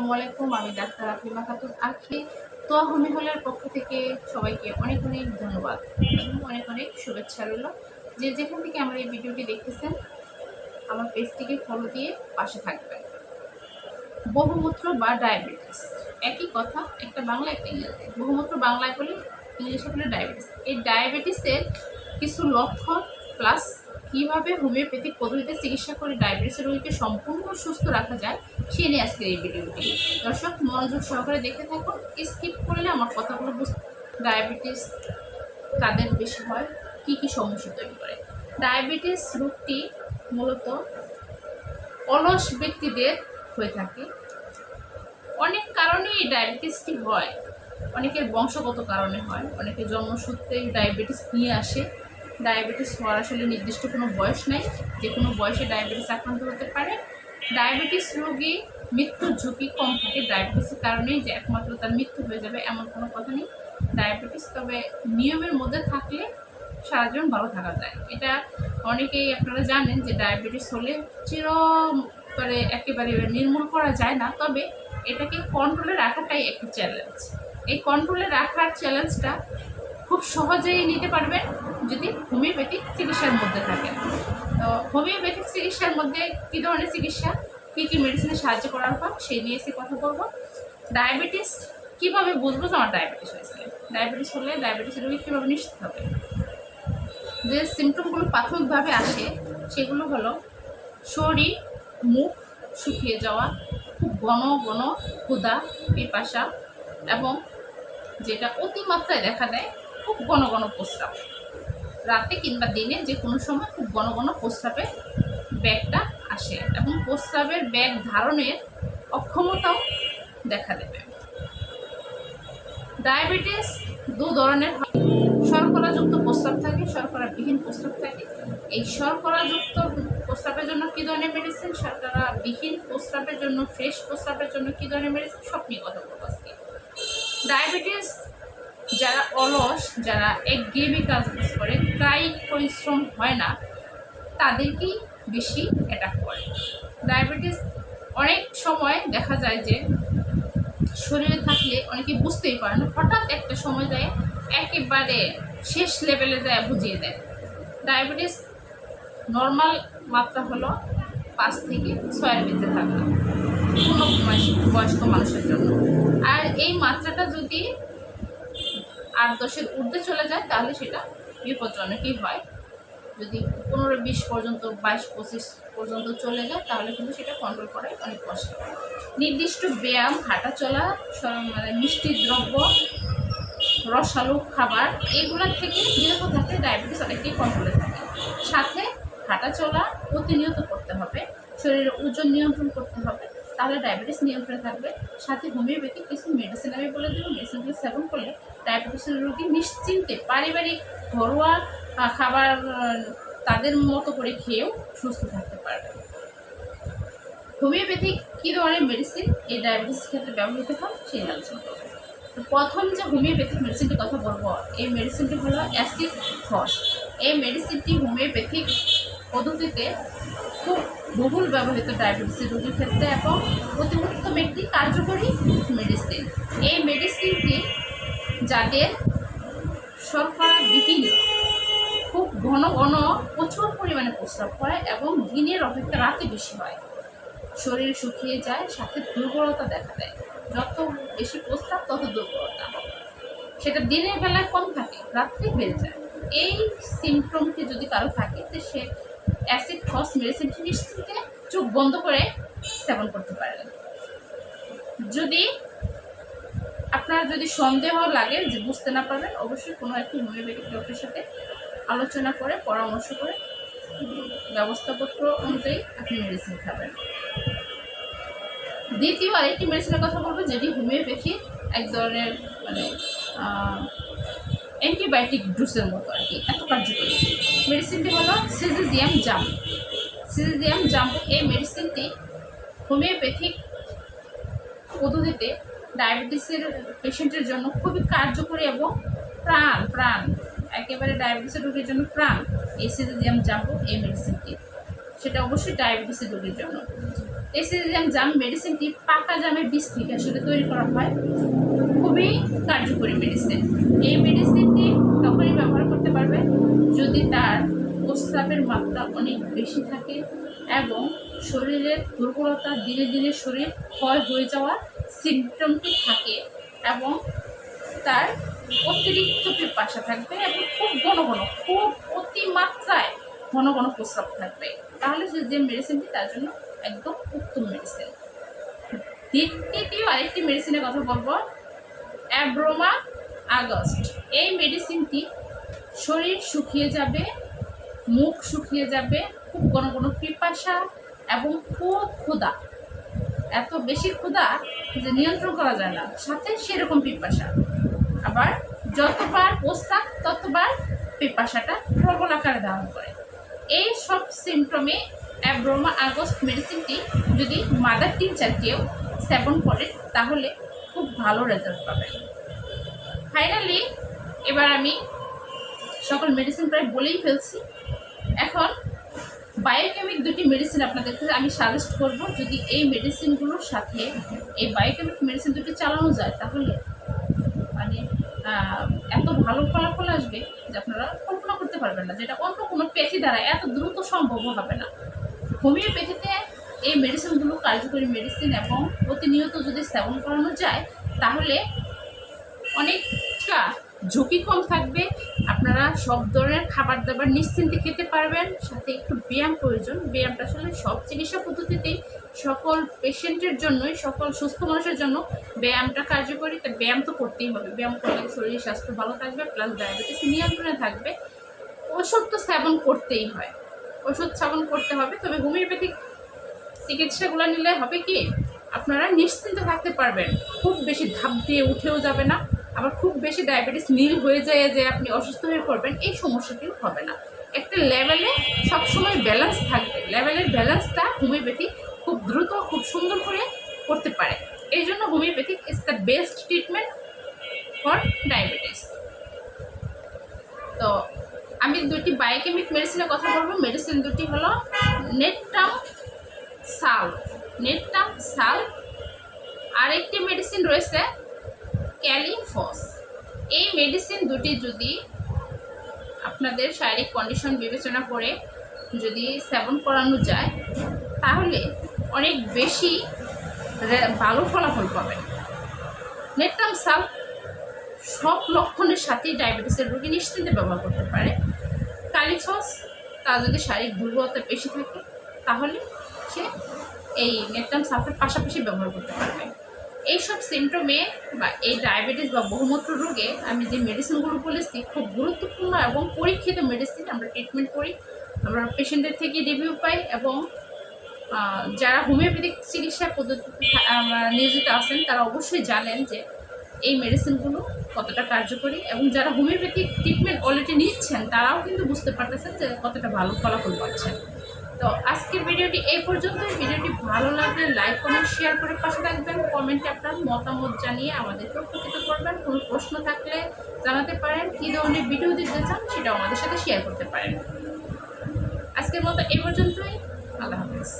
আসসালামু আলাইকুম আমি ডাক্তার আফিমা খাতুন আখি। তো হোমি হলের পক্ষ থেকে সবাইকে অনেক অনেক ধন্যবাদ। অনেক অনেক শুভেচ্ছা রইল। যে যেখান থেকে আমার এই ভিডিওটি দেখতেছেন, আমার পেজটিকে ফলো দিয়ে পাশে থাকবেন। বহুমূত্র বা ডায়াবেটিস একই কথা, একটা বাংলা, একটা ইংরেজি। বহুমূত্র বাংলায় বলি ইংলিশে বলে ডায়াবেটিস এই ডায়াবেটিসের কিছু লক্ষণ প্লাস কীভাবে হোমিওপ্যাথিক পদ্ধতিতে চিকিৎসা করে ডায়াবেটিসের রোগীকে সম্পূর্ণ সুস্থ রাখা যায়, সে নিয়ে আজকের এই ভিডিওটি দর্শক, মনোযোগ সহকারে দেখে থাকুন। স্কিপ করলে আমার কথাগুলো বুঝতে ডায়াবেটিস কাদের বেশি হয়? কী কী সমস্যা তৈরি করে? ডায়াবেটিস রোগটি মূলত অলস ব্যক্তিদের হয়ে থাকে। অনেক কারণে এই ডায়াবেটিসটি হয়। অনেকের বংশগত কারণে হয়। অনেকে জন্মসূত্রেই ডায়াবেটিস নিয়ে আসে। ডায়াবেটিস হওয়ার আসলে নির্দিষ্ট কোনো বয়স নাই। যে কোনো বয়সে ডায়াবেটিস আক্রান্ত হতে পারে। ডায়াবেটিস রোগী মৃত্যুর ঝুঁকি কম থাকে ডায়াবেটিসের কারণেই যে একমাত্র তার মৃত্যু হয়ে যাবে এমন কোনো কথা নেই। ডায়াবেটিস তবে নিয়মের মধ্যে থাকলে সারা জীবন ভালো থাকা যায়। এটা অনেকেই আপনারা জানেন যে ডায়াবেটিস হলে চির করে একেবারে নির্মূল করা যায় না। তবে এটাকে কন্ট্রোলে রাখাটাই একটি চ্যালেঞ্জ এই কন্ট্রোলে রাখার চ্যালেঞ্জটা খুব সহজেই নিতে পারবেন। যদি হোমিওপ্যাথিক চিকিৎসার মধ্যে থাকে। তো হোমিওপ্যাথিক চিকিৎসার মধ্যে কী ধরনের চিকিৎসা, কী কী মেডিসিনে সাহায্য করার পর সেই নিয়ে এসে কথা বলব। ডায়াবেটিস কীভাবে বুঝব যে আমার ডায়াবেটিস হয়েছে? ডায়াবেটিস হলে ডায়াবেটিস রোগী কীভাবে নিশ্চিত হবে? যে সিমটমগুলো প্রাথমিকভাবে আসে, সেগুলো হলো শরীর, মুখ শুকিয়ে যাওয়া, খুব ঘন ঘন ক্ষুধা, পিপাসা এবং যেটা অতিমাত্রায় দেখা দেয়, খুব ঘন ঘন প্রস্রাব। রাতে কিংবা দিনে যে কোনো সময় খুব ঘন ঘন প্রস্রাবের ব্যাগটা আসে এবং প্রস্রাবের ব্যাগ ধারণের অক্ষমতাও দেখা দেবে। ডায়াবেটিস দু ধরনের শর্করাযুক্ত প্রস্রাব থাকে, শর্করাবিহীন প্রস্রাব থাকে। এই শর্করাযুক্ত প্রস্রাবের জন্য কী ধরনের মেডিসিন শর্করাবিহীন প্রস্রাবের জন্য ফ্রেশ প্রস্রাবের জন্য কী ধরনের মেডিসিন সব নিয়ে কথা বলব ডায়াবেটিস যারা অলস, যারা একঘেয়েমি কাজ করে কায়িক পরিশ্রম হয় না, তাদেরকেই বেশি অ্যাটাক করে। ডায়াবেটিস অনেক সময় দেখা যায় যে শরীরে থাকলে অনেকে বুঝতেই পারে না, হঠাৎ একটা সময় দেয় একেবারে শেষ লেভেলে দেয় বুঝিয়ে দেয়। ডায়াবেটিস নর্মাল মাত্রা হলো পাঁচ থেকে ছয়ের ভিতরে থাকে কোনো বয়স্ক মানুষের জন্য। আর এই মাত্রাটা যদি আট দশের ঊর্ধ্বে চলে যায়, তাহলে সেটা বিপজ্জনকই হয়। যদি পনেরো, বিশ পর্যন্ত, বাইশ, পঁচিশ পর্যন্ত চলে যায়, তাহলে কিন্তু সেটা কন্ট্রোল করাই অনেক কষ্ট। নির্দিষ্ট ব্যায়াম, হাঁটা চলা মানে মিষ্টি দ্রব্য, রসালো খাবার এগুলোর থেকে বিরত থাকলে ডায়াবেটিস অনেকটাই কন্ট্রোলে থাকে। সাথে হাঁটা চলা প্রতিনিয়ত করতে হবে শরীরের ওজন নিয়ন্ত্রণ করতে হবে তাহলে ডায়াবেটিস নিয়ন্ত্রণে থাকবে। সাথে হোমিওপ্যাথিক কিছু মেডিসিন আমি বলে দেবো। মেডিসিনগুলো সেবন করলে ডায়াবেটিসের রোগী নিশ্চিন্তে পারিবারিক ঘরোয়া খাবার তাদের মতো করে খেয়েও সুস্থ থাকতে পারবে। হোমিওপ্যাথিক কী ধরনের মেডিসিন এই ডায়াবেটিস ক্ষেত্রে ব্যবহৃত হয়, সেই আলোচনা করব। প্রথম যে হোমিওপ্যাথিক মেডিসিনটির কথা বলব, এই মেডিসিনটি হলো অ্যাসিড ফস। এই মেডিসিনটি হোমিওপ্যাথিক পদ্ধতিতে খুব বহুল ব্যবহৃত ডায়াবেটিসের রোগীর ক্ষেত্রে এবং অতি উত্তম একটি কার্যকরী মেডিসিন এই মেডিসিনটি যাদের শর্করাবিহীন খুব ঘন ঘন প্রচুর পরিমাণে প্রস্রাব করে এবং দিনের অপেক্ষা রাতে বেশি হয়। শরীর শুকিয়ে যায়, সাথে দুর্বলতা দেখা দেয়। যত বেশি প্রস্রাব, তত দুর্বলতা। সেটা দিনের বেলায় কম থাকে, রাত্রে বেড়ে যায়। এই সিমটমটি যদি কারও থাকে, তো সে অ্যাসিড ফস মেডিসিনটি নিশ্চিন্তে চোখ বন্ধ করে সেবন করতে পারেন। যদি আপনার যদি সন্দেহ লাগে যে বুঝতে না পারবেন, অবশ্যই কোনো একটি হোমিওপ্যাথিক ডক্টরের সাথে আলোচনা করে, পরামর্শ করে ব্যবস্থাপত্র অনুযায়ী আপনি মেডিসিন খাবেন। দ্বিতীয় আরেকটি মেডিসিনের কথা বলব, যেটি হোমিওপ্যাথি এক ধরনের মানে অ্যান্টিবায়োটিক ডোজের মতো আর কি, এত কার্যকরী। মেডিসিনটি হলো সিজিজিয়াম জাম্প সিজিজিয়াম জাম্প এই মেডিসিনটি হোমিওপ্যাথিক পদ্ধতিতে ডায়াবেটিসের পেশেন্টের জন্য খুবই কার্যকরী এবং প্রাণ প্রাণ, একেবারে ডায়াবেটিসের রোগীর জন্য প্রাণ এই সিজিজিয়াম জাম্প এই মেডিসিনটি সেটা অবশ্যই ডায়াবেটিসের রোগীর জন্য। এসিডিয়াম জাম মেডিসিনটি পাকা জামের বীজ থেকে আসলে তৈরি করা হয়। খুবই কার্যকরী মেডিসিন এই মেডিসিনটি তখনই ব্যবহার করতে পারবে যদি তার প্রস্রাবের মাত্রা অনেক বেশি থাকে এবং শরীরের দুর্বলতা দিনে দিনে শরীর ক্ষয় হয়ে যাওয়ার সিমটমটি থাকে এবং তার অতিরিক্ত পিপাসা থাকবে এবং খুব ঘন ঘন, খুব অতিমাত্রায় ঘন ঘন প্রস্রাব থাকবে। তাহলে সে যে মেডিসিনটি তার জন্য একদম উত্তম মেডিসিন দ্বিতীয় আরেকটি মেডিসিনের কথা বলব। Abroma augusta. এই মেডিসিনটি শরীর শুকিয়ে যাবে, মুখ শুকিয়ে যাবে, খুব ঘন ঘন পিপাসা এবং খুব ক্ষুধা। এত বেশি ক্ষুধা যে নিয়ন্ত্রণ করা যায় না। সাথে সেরকম পিপাসা। আবার যতবার প্রস্তাব ততবার পিপাসাটা প্রবল আকারে ধারণ করে। এই সব সিমটমে অ্যাব্রোমা আগস্ট মেডিসিনটি যদি মাদার টিচার কেউ সেবন করে তাহলে ভালো রেজাল্ট পাবেন ফাইনালি এবার আমি সকল মেডিসিন প্রায় বলেই ফেলছি। এখন বায়োকেমিক দুটি মেডিসিন আপনাদেরকে আমি সাজেস্ট করব। যদি এই মেডিসিনগুলোর সাথে এই বায়োকেমিক মেডিসিন দুটি চালানো যায়, তাহলে মানে এত ভালো ফলাফল আসবে যে আপনারা কল্পনা করতে পারবেন না যেটা অন্য কোনো পেথি দ্বারা এত দ্রুত সম্ভব হবে না। হোমিওপ্যাথিতে এই মেডিসিনগুলো কার্যকরী মেডিসিন এবং প্রতিনিয়ত যদি সেবন করানো যায় তাহলে অনেকটা ঝুঁকি কম থাকবে। আপনারা সব ধরনের খাবার দাবার নিশ্চিন্তে খেতে পারবেন, সাথে একটু ব্যায়াম প্রয়োজন। ব্যায়ামটা আসলে সব চিকিৎসা পদ্ধতিতেই সকল পেশেন্টের জন্যই, সকল সুস্থ মানুষের জন্য ব্যায়ামটা কার্যকরী। তা ব্যায়াম তো করতেই হবে। ব্যায়াম করলে শরীর, স্বাস্থ্য ভালো থাকবে প্লাস ডায়াবেটিস নিয়ন্ত্রণে থাকবে। ওষুধ তো সেবন করতেই হয়। ওষুধ সেবন করতে হবে। তবে হোমিওপ্যাথিক চিকিৎসাগুলো নিলে হবে কি? আপনারা নিশ্চিন্ত থাকতে পারবেন। খুব বেশি ধাপ দিয়ে উঠেও যাবে না। আবার খুব বেশি ডায়াবেটিস নীল হয়ে যায় যে আপনি অসুস্থ হয়ে পড়বেন, এই সমস্যাটিও হবে না। একটা লেভেলে সবসময় ব্যালেন্স থাকবে। লেভেলের ব্যালেন্সটা হোমিওপ্যাথি খুব দ্রুত, খুব সুন্দর করে করতে পারে। এই জন্য homeopathic is the best treatment for diabetes তো আমি দুটি বায়োকেমিক মেডিসিনের কথা বলব। মেডিসিন দুটি হলো নেটটাম সাল নেটটাম সাল। আরেকটি মেডিসিন রয়েছে ক্যালিফস। এই মেডিসিন দুটি যদি আপনাদের শারীরিক কন্ডিশন বিবেচনা করে যদি সেবন করানো যায়, তাহলে অনেক বেশি ভালো ফলাফল পাবেন। নেটটাম সাল সব লক্ষণের সাথেই ডায়াবেটিসের রোগী নিশ্চিন্তে ব্যবহার করতে পারে। কালিফস তা যদি শারীরিক দুর্বলতা বেশি থাকে, তাহলে সে এই নেটটাম সালফেট পাশাপাশি ব্যবহার করতে পারবে। এইসব সিমটমে বা এই ডায়াবেটিস বা বহুমূত্র রোগে আমি যে মেডিসিনগুলো বলেছি, খুব গুরুত্বপূর্ণ এবং পরীক্ষিত মেডিসিন আমরা ট্রিটমেন্ট করি। আমরা পেশেন্টের থেকে রিভিউ পাই এবং যারা হোমিওপ্যাথিক চিকিৎসা পদ্ধতি নিয়োজিত আছেন, তারা অবশ্যই জানেন যে এই মেডিসিনগুলো কতটা কার্যকরী এবং যারা হোমিওপ্যাথিক ট্রিটমেন্ট অলরেডি নিচ্ছেন, তারাও কিন্তু বুঝতে পারতেছেন যে কতটা ভালো ফলাফল পাচ্ছেন। তো আজকের ভিডিওটি এই পর্যন্ত ভিডিওটি ভালো লাগলে লাইক কমেন্ট শেয়ার করে পাশে থাকবেন। কমেন্টে আপনার মতামত জানিয়ে আমাদেরকে উপকৃত করবেন। কোনো প্রশ্ন থাকলে জানাতে পারেন। কী ধরনের ভিডিও দিতে চান সেটাও আমাদের সাথে শেয়ার করতে পারেন। আজকের মতো এই পর্যন্তই। আল্লাহ হাফেজ।